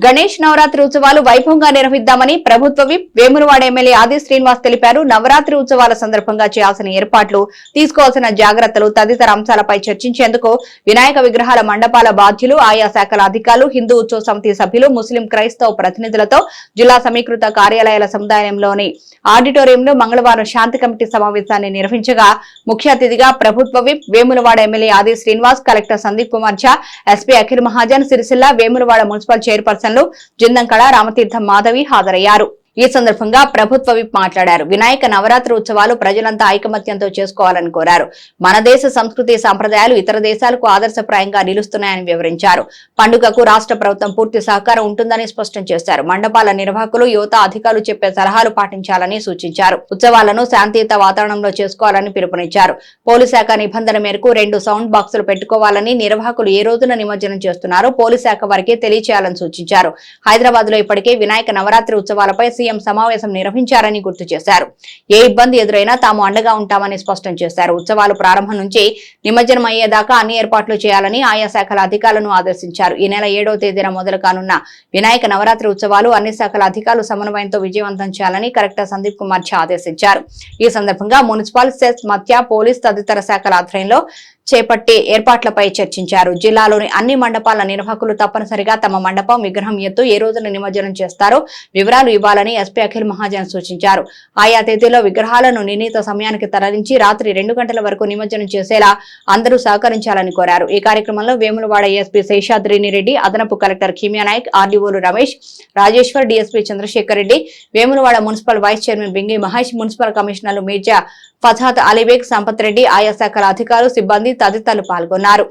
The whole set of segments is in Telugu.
గణేష్ నవరాత్రి ఉత్సవాలు వైభవంగా నిర్వహిద్దామని ప్రభుత్వ విప్ వేములవాడ ఎమ్మెల్యే ఆది శ్రీనివాస్ తెలిపారు. నవరాత్రి ఉత్సవాల సందర్భంగా చేయాల్సిన ఏర్పాట్లు తీసుకోవాల్సిన జాగ్రత్తలు తదితర అంశాలపై చర్చించేందుకు వినాయక విగ్రహాల మండపాల బాధ్యులు ఆయా శాఖల అధికారులు హిందూ ఉత్సవ సమితి సభ్యులు ముస్లిం క్రైస్తవ ప్రతినిధులతో జిల్లా సమీకృత కార్యాలయాల సముదాయంలోని ఆడిటోరియంలో మంగళవారం శాంతి కమిటీ సమావేశాన్ని నిర్వహించగా ముఖ్య అతిథిగా ప్రభుత్వ whip Vemulawada MLA Aadi Srinivas collector Sandeep Kumar Jha SP Akhil Mahajan Sircilla Vemulawada municipal చైర్పర్సన్లు Jindamkala Ramatheertham Madhavi హాజరయ్యారు. ఈ సందర్భంగా ప్రభుత్వ విప్ మాట్లాడారు. వినాయక నవరాత్రి ఉత్సవాలు ప్రజలంతా ఐకమత్యంతో చేసుకోవాలని కోరారు. మన దేశ సంస్కృతి సంప్రదాయాలు ఇతర దేశాలకు ఆదర్శప్రాయంగా నిలుస్తున్నాయని వివరించారు. పండుగకు రాష్ట్ర ప్రభుత్వం పూర్తి సహకారం ఉంటుందని స్పష్టం చేశారు. మండపాల నిర్వాహకులు యువత అధికారులు చెప్పే సలహాలు పాటించాలని సూచించారు. ఉత్సవాలను శాంతియుత వాతావరణంలో చేసుకోవాలని పిలుపునిచ్చారు. పోలీస్ శాఖ నిబంధన మేరకు రెండు సౌండ్ బాక్సులు పెట్టుకోవాలని నిర్వాహకులు ఏ రోజున నిమజ్జనం చేస్తున్నారో పోలీస్ శాఖ వారికి తెలియచేయాలని సూచించారు. హైదరాబాద్లో ఇప్పటికే వినాయక నవరాత్రి ఉత్సవాలపై సీఎం సమావేశం నిర్వహించారని గుర్తు చేశారు. ఏ ఇబ్బంది ఎదురైనా తాము అండగా ఉంటామని స్పష్టం చేశారు. ఉత్సవాలు ప్రారంభం నుంచి నిమజ్జనం అయ్యేదాకా అన్ని ఏర్పాట్లు చేయాలని ఆయా శాఖల అధికారులను ఆదేశించారు. ఈ నెల ఏడవ తేదీన మొదలు కానున్న వినాయక నవరాత్రి ఉత్సవాలు అన్ని శాఖల అధికారులు సమన్వయంతో విజయవంతం చేయాలని కలెక్టర్ సందీప్ కుమార్ ఝా ఆదేశించారు. ఈ సందర్భంగా మున్సిపల్ సెస్ మత్య పోలీస్ తదితర శాఖల ఆధ్వర్యంలో చేపట్టే ఏర్పాట్లపై చర్చించారు. జిల్లాలోని అన్ని మండపాల నిర్వాహకులు తప్పనిసరిగా తమ మండపం విగ్రహం ఎత్తు ఏ రోజున నిమజ్జనం చేస్తారో వివరాలు ఇవ్వాలని ఎస్పీ అఖిల్ మహాజన్ సూచించారు. ఆయా తేదీలో విగ్రహాలను నిర్ణీత సమయానికి తరలించి రాత్రి రెండు గంటల వరకు నిమజ్జనం చేసేలా అందరూ సహకరించాలని కోరారు. ఈ కార్యక్రమంలో వేములవాడ ఎస్పీ శేషాద్రిని రెడ్డి అదనపు collector Kimiya Naik ఆర్డీఓలు Ramesh Rajeshwar DSP Chandrashekar Reddy Vemulawada municipal vice chairman Bingi Mahesh municipal కమిషనర్లు మీర్జా ఫజాత్ అలీబేగ్ సంపత్ రెడ్డి ఆయా శాఖల అధికారులు సిబ్బంది తదితరులు పాల్గొన్నారు.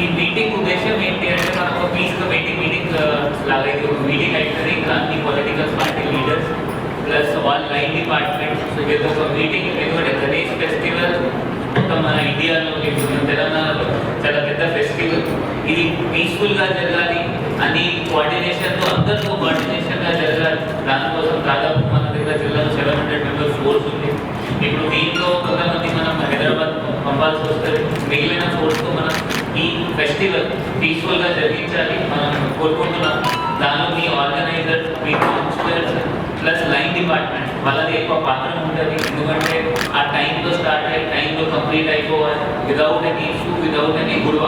ఈ మీటింగ్ ఉద్దేశం ఏంటి అంటే పీస్గా మీటింగ్ మీటింగ్ లాగా ఇది మీటింగ్ అవుతుంది ఇంకా అన్ని పొలిటికల్ పార్టీ లీడర్స్ ప్లస్ వాళ్ళ లైన్ ఒక మీటింగ్ ఎందుకంటే గణేష్ ఫెస్టివల్ మొత్తం మన ఇండియాలో తెలంగాణలో చాలా పెద్ద ఫెస్టివల్ ఇది పీస్ఫుల్గా జరగాలి కోఆర్డినేషన్తో అందరితో కోఆర్డినేషన్గా జరగాలి. దానికోసం దాదాపు మన దగ్గర జిల్లాలో సెవెన్ హండ్రెడ్ మెంబర్స్ ఫోర్స్ ఉంది ఇప్పుడు దీంట్లో కొంతమంది మనం హైదరాబాద్ పంపాల్సి వస్తుంది మిగిలిన ఫోర్స్తో మనం ఈ ఫెస్టివల్ పీస్ఫుల్గా జరిగించాలి. మనం కోరుకుంటున్నాం దానిలో మీ ఆర్గనైజర్ మీ కౌన్సిలర్స్ ప్లస్ లైన్ డిపార్ట్మెంట్ వాళ్ళది ఎక్కువ పాత్ర ఉంటుంది. ఎందుకంటే ఆ టైంలో స్టార్ట్ అయ్యి టైంలో కంప్లీట్ అయిపోవాలి. Without any issue without any గుడవ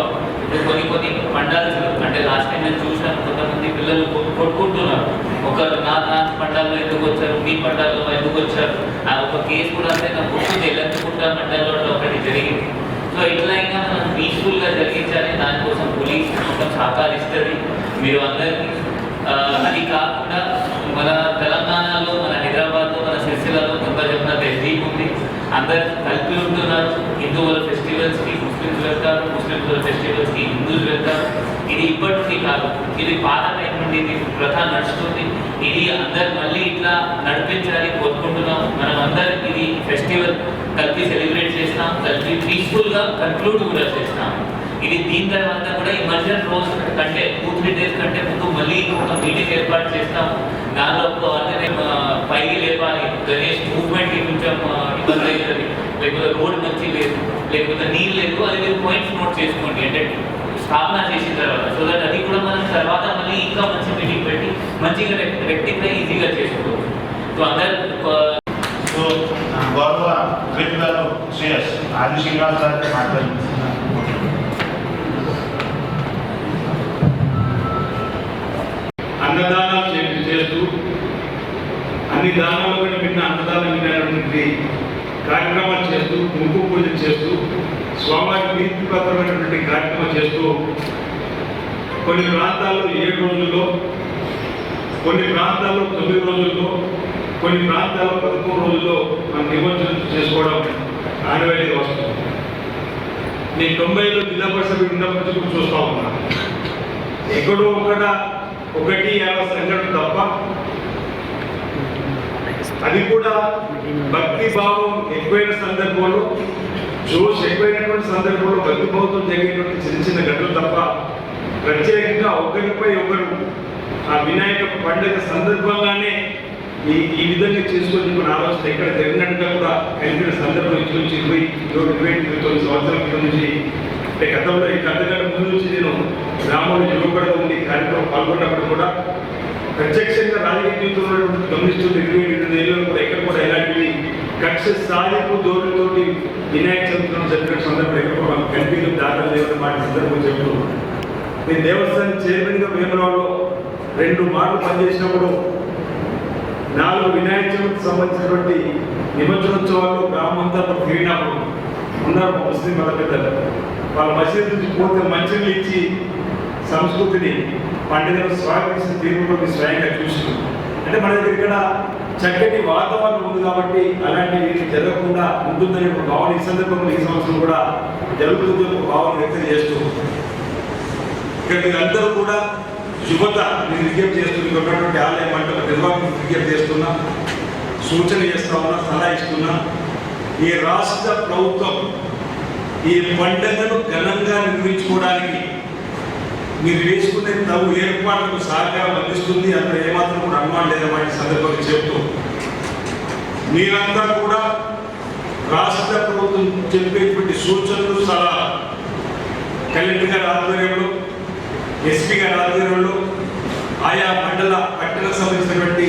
కొన్ని కొన్ని పండాలు అంటే లాస్ట్ టైం నేను చూసాను కొంతమంది పిల్లలు కొట్టుకుంటున్నారు. ఒకరు నా నా పండాల్లో ఎందుకు వచ్చారు మీ పండాల్లో ఎందుకు వచ్చారు? ఆ ఒక కేసు కూడా అంటే నాకు గుర్తుంది ఎల్లనుకుంటా మండలంలో ఒకటి జరిగింది. సో ఇట్లా మనం పీస్ఫుల్గా జరిగించాలి. దానికోసం పోలీస్ మొత్తం సహకరిస్తుంది మీరు అందరికీ అది కాకుండా మన తెలంగాణలో మన హైదరాబాద్లో మన సిరిసిల్లలో కొంత చెప్పిన తహజీబ్ ఉంది అందరు కలిపి ఉంటున్నారు హిందువుల ఫెస్టివల్స్కి ముస్లిమ్స్ వెళ్తారు ముస్లిమ్స్ ఫెస్టివల్స్కి హిందువులు వెళ్తారు. ఇది ఇప్పటికీ కాదు. ఇది పాత టైం నుండి ఇది ప్రథ నడుస్తుంది. ఇది అందరు మళ్ళీ ఇట్లా నడిపించాలి కోరుకుంటున్నాం. మనం అందరం ఇది ఫెస్టివల్ కలిపి సెలబ్రేట్ చేస్తాం కలిపి పీస్ఫుల్గా కన్క్లూడ్ కూడా చేస్తాం ఇది దీని తర్వాత కూడా ఇమర్జెంట్ రోజు కంటే టూ త్రీ డేస్ కంటే ముందు మళ్ళీ ఒక మీటింగ్ ఏర్పాటు చేస్తాం. దానిలో ఆర్గనై పైకి లేపాలి. గణేష్ ఇబ్బంది అవుతుంది లేకపోతే రోడ్ మంచి లేదు. లేకపోతే నీళ్ళు లేదు అది మీరు పాయింట్స్ నోట్ చేసుకోండి. అంటే స్థాపన చేసిన తర్వాత. సో దట్ అది కూడా మనం తర్వాత మళ్ళీ ఇంకా మంచి మీటింగ్ పెట్టి మంచిగా రెక్టిఫై ఈజీగా చేసుకోవచ్చు. సో అందరు ఆ, సో గౌరవ విప్ గారు శ్రేయస్ ఆది శ్రీనివాస్ గారితో మాట్లాడుతున్నారు. అన్నదానాలు చే- చేస్తూ అన్ని అన్నదానం వినటువంటి కార్యక్రమాలు చేస్తూ ముక్కు పూజలు చేస్తూ స్వామివారి ప్రీతిపత్రమైనటువంటి కార్యక్రమం చేస్తూ కొన్ని ప్రాంతాల్లో ఏడు రోజుల్లో కొన్ని ప్రాంతాల్లో తొమ్మిది రోజుల్లో కొన్ని ప్రాంతాల్లో పదకొండు రోజుల్లో మనం నిమజ్జనం చేసుకోవడం ఆనవాయితీ వస్తుంది నేను తొంభైలో జిల్లా పరిషత్ ఉన్నప్పటి నుంచి ఉన్నాను ఎక్కడో ఒకట ఒకటి యాభై సంఘటన తప్ప అది కూడా భక్తి భావం ఎక్కువైన సందర్భంలో జోష్ ఎక్కువైనటువంటి సందర్భంలో భక్తి భావంతో జరిగేటువంటి చిన్న చిన్న ఘటనలు తప్ప ప్రత్యేకంగా ఒకరిపై ఒకరు ఆ వినాయక పండుగ సందర్భంగానే ఈ ఈ విధంగా చేసుకొని మన ఆలోచన ఎక్కడ జరిగినట్టుగా కూడా కలిపిన సందర్భం నుంచి నుంచి ఇరవై ఇరవై ఇరవై ఇరవై తొమ్మిది సంవత్సరాల క్రితం నుంచి అంటే గతంలో ఈ కథకంటే ముందు నుంచి నేను గ్రామంలో యువకుడుగా ఉండి కార్యక్రమం పాల్గొన్నప్పుడు కూడా ప్రత్యక్షంగా రాజకీయ జీవితంలో గమనిస్తూ ఇరవై ఎనిమిది ఏళ్ళు కూడా ఎక్కడ కూడా ఇలాంటివి కక్ష సాధింపు ధోరణితోటి వినాయక చవిత్రం జరిపిన సందర్భం ఎక్కడ కూడా మాకు దాఖలు లేవని మాట సందర్భం చెప్తూ నేను దేవస్థానం చైర్మన్గా వేమరావులో రెండు మార్లు పనిచేసినప్పుడు నాలుగు వినాయక చవితికి సంబంధించినటువంటి నిమజ్జనోత్సవాలు గ్రామంతా తిరిగినప్పుడు ఉన్నారు మా ముస్లిం మత పెద్దలు వాళ్ళ మసీదు నుంచి పోతే మంచిని ఇచ్చి సంస్కృతిని పండితులను స్వాగతించిన తీరులో స్వయంగా చూసి అంటే మన దగ్గర ఇక్కడ చక్కటి వాతావరణం ఉంది కాబట్టి అలాంటివి జరగకుండా ఉంటుందని ఒక భావన ఈ సందర్భంలో ఈ సంవత్సరం కూడా జరుగుతుందని ఒక భావన వ్యక్తం చేస్తూ ఇక్కడ మీరందరూ కూడా యువత నేను విజ్ఞప్తి చేస్తుంది ఇక్కడ ఉన్నటువంటి ఆలయ మండల విజ్ఞప్తి చేస్తున్నా సూచన చేస్తా ఉన్నా సలహా ఇస్తున్నా. ఈ రాష్ట్ర ప్రభుత్వం ఈ పండుగను ఘనంగా నిర్మించుకోవడానికి మీరు వేసుకునే తగు ఏర్పాట్లకు సహకారం అందిస్తుంది. అంత ఏమాత్రం కూడా అనుమానం లేదన్నమాట సందర్భంగా చెప్తూ మీరంతా కూడా రాష్ట్ర ప్రభుత్వం చెప్పేటువంటి సూచనలు సలహా కలెక్టర్ గారి ఆధ్వర్యంలో ఎస్పీ గారి ఆధ్వర్యంలో ఆయా మండల పట్టణకు సంబంధించినటువంటి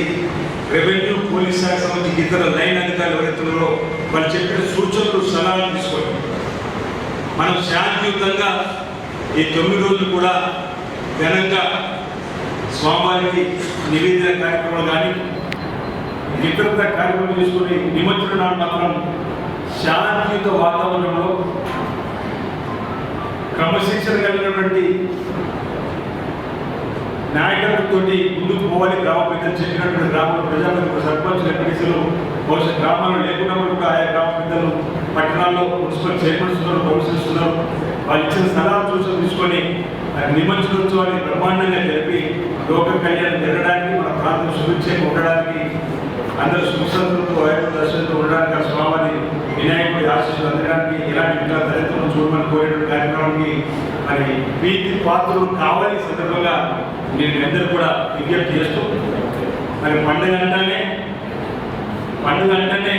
రెవెన్యూ పోలీస్ శాఖ సంబంధించి ఇతర లైన్ అధికారులు ఎవరెత్తున్నారో వాళ్ళు చెప్పిన సూచనలు సలహాలు తీసుకోండి. మనం శాంతియుతంగా ఈ తొమ్మిది రోజులు కూడా ఘనంగా స్వామివారికి నివేదన కార్యక్రమాలు కానీ ఇతర కార్యక్రమం తీసుకుని నిమజ్జన నాడు మాత్రం శాంతియుత వాతావరణంలో క్రమశిక్షణ కలిగినటువంటి నాయకత్వంతో ముందుకు పోవాలి గ్రామ పెద్దలు చెప్పినటువంటి గ్రామ ప్రజాప్రతినిధులు సర్పంచ్ ఎంపీసీలు బహుశా గ్రామాలు లేకున్నప్పుడు కూడా ఆయా గ్రామ పెద్దలు పట్టణాల్లో మున్సిపల్ చైర్మన్స్ ఉన్నారు వాళ్ళు ఇచ్చిన సలహాలు చూసి తీసుకొని నిమజ్జనోత్సవాన్ని బ్రహ్మాండంగా జరిపి లోక కళ్యాణం జరగడానికి మన ప్రాంతం సుభిక్షంగా ఉండడానికి అందరూ సుఖసంతులతో వైపు దర్శనంతో ఉండడానికి ఆ స్వామిని వినాయకుడి ఆశీస్సులు అందడానికి ఇలాంటి ఇంకా దళితులను చూడమని కోరేటువంటి కార్యక్రమానికి మరి వీటి పాత్రలు కావాలి సందర్భంగా మీరు అందరూ కూడా విజ్ఞప్తి చేస్తూ మరి పండుగ అంటేనే పండుగ అంటేనే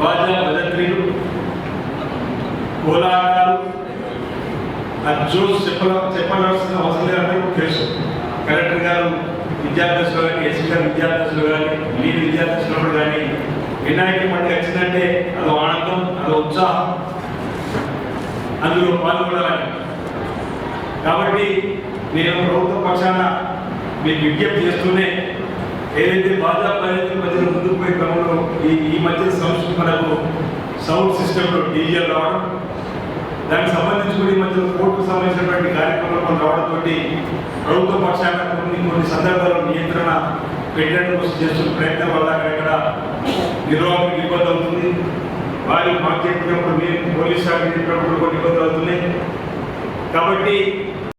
బాజా భద్రత్రీలు కోలాటాలు ఆ జోస్ చెప్పాల చెప్పాల్సిన అవసరం లేదని తెలుసు. కలెక్టర్ గారు విద్యార్థులు కానీ ఎస్సీ గారు విద్యార్థులు కానీ లీడ్ విద్యార్థులు కానీ వినాయక పండుగ వచ్చిందంటే అదో ఆనందం అదో ఉత్సాహం. అందులో పాల్గొనాలని కాబట్టి నేను ప్రభుత్వ పక్షాన మీకు విజ్ఞప్తి చేస్తూనే ఏదైతే బాధా ప్రజల మధ్యలో ముందుకు పోయే క్రమంలో ఈ ఈ మధ్య సంస్కృతి మనకు సౌండ్ సిస్టంలో డీజీఎల్ రావడం దానికి సంబంధించి కూడా ఈ మధ్య కోర్టుకు సంబంధించినటువంటి కార్యక్రమాలు రావడంతో ప్రభుత్వ పక్షాన కొన్ని కొన్ని సందర్భాల్లో నియంత్రణ పెట్టడం కోసం చేస్తున్న ప్రయత్నం వల్ల అక్కడక్కడ నిర్వాహకులకు ఇబ్బంది అవుతుంది. వారి మాకు చెప్పినప్పుడు మేము పోలీస్ శాఖ చెప్పినప్పుడు కొన్ని ఇబ్బందులు అవుతున్నాయి. కాబట్టి